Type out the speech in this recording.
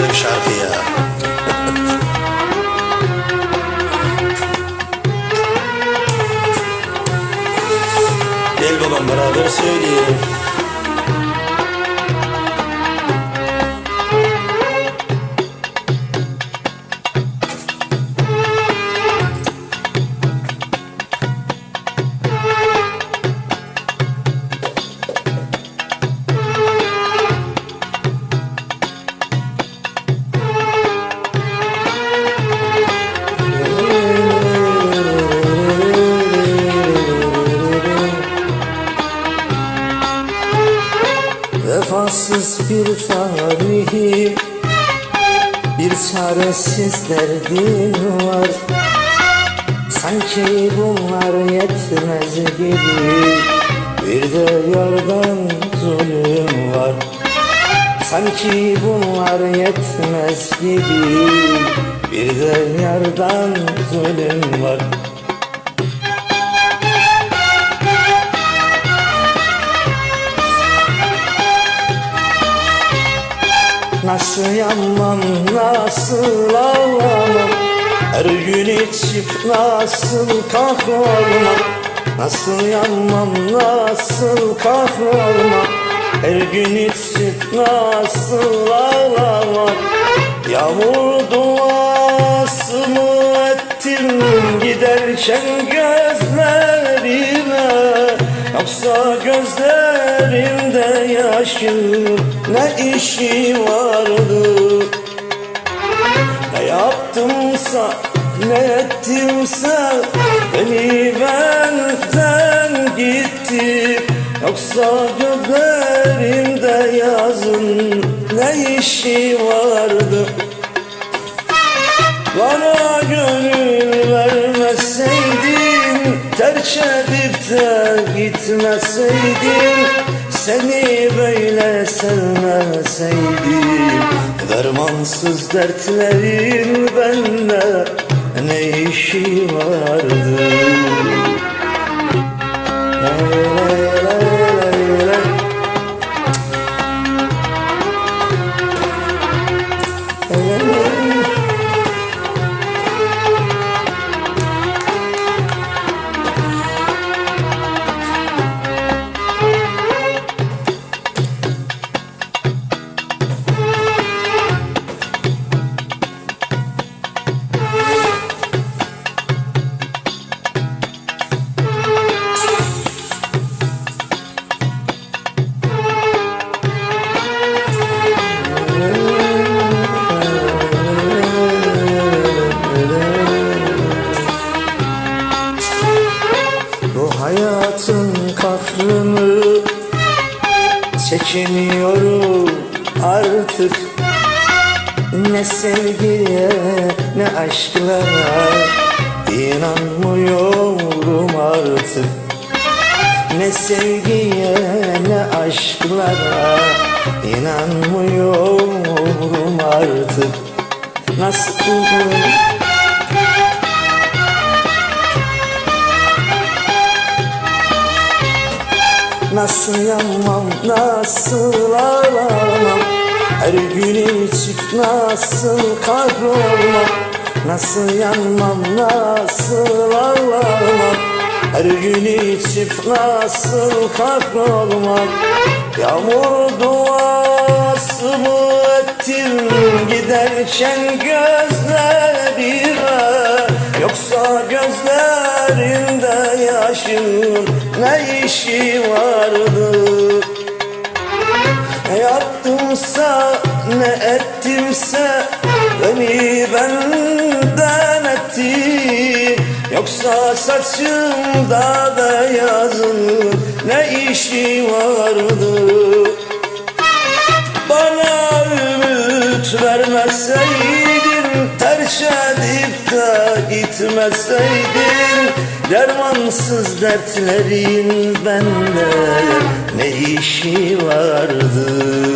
söyleyelim şarkı ya. Gel babam beraber söyleyelim. Vefasız bir tarihim Bir çaresiz derdim var. Sanki bunlar yetmez gibi Bir de yardan zulüm var. Sanki bunlar yetmez gibi Bir de yardan zulüm var Nasıl yanmam, nasıl ağlamam? Her gün içip nasıl kahrolmam Nasıl yanmam, nasıl kahrolmam Her gün içip nasıl ağlamam? Yağmur duası mı ettim giderken gözlerime Yoksa gözlerimde yaşın ne işi vardı? Ne yaptımsa ne ettimse beni benden gitti. Yoksa gözlerimde yazın ne işi vardı? Bana gönül edip de gitmeseydin Seni böyle sevmeseydim. Dermansız dertlerin bende ne işi vardı? Lay hayatın kahrını çekemiyorum artık. Ne sevgiye ne aşklara inanmıyorum artık. Ne sevgiye ne aşklara inanmıyorum artık. Nasıl Nasıl yanmam, nasıl ağlamam? Her gün içip nasıl kahrolmam? Nasıl yanmam, nasıl ağlamam? Her gün içip nasıl kahrolmam? Yağmur duası mı ettim giderken gözlerime Yoksa gözlerinde yaşın ne işi vardı? Yaptımsa ne ettimse beni benden etti. Yoksa saçımda beyazın ne işi vardı? Bana ümit vermeseydin de gitmeseydin Dermansız dertlerin bende. Ne işi vardı